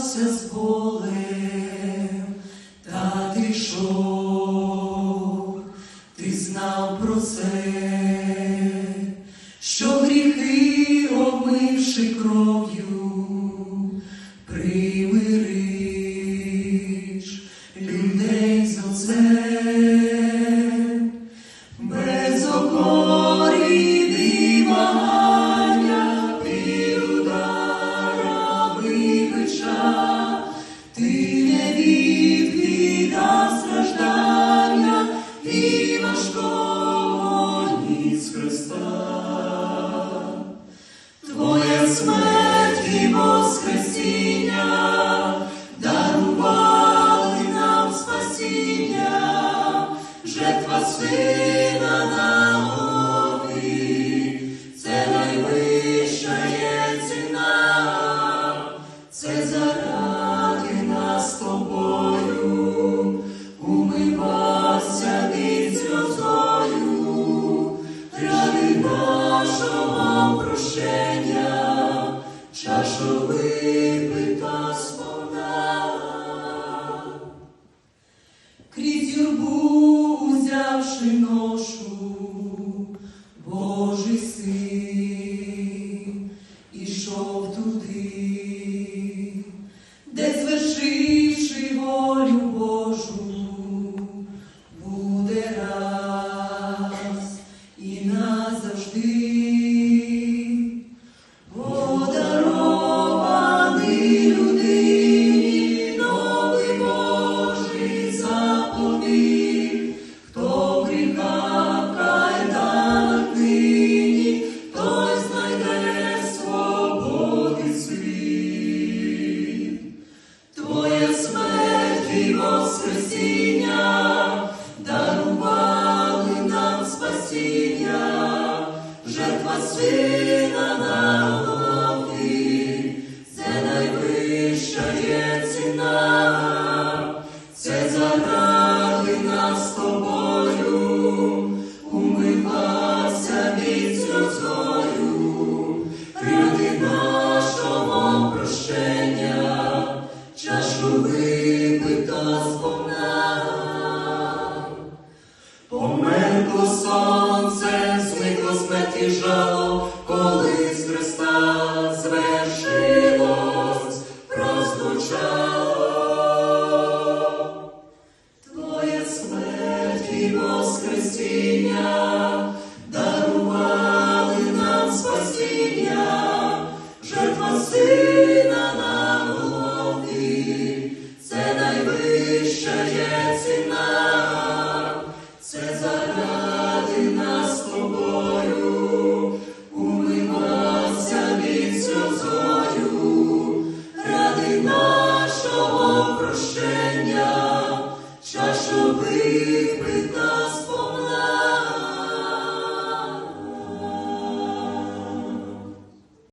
боровся з болем, та ти йшов, ти знав про це, що гріхи, обмивши кров'ю. Darubali nam spasienia, żetwa Syna nam. прощення, чашу випита. Воскресіння дарували нам спасіння, жертва сина нам. Israel.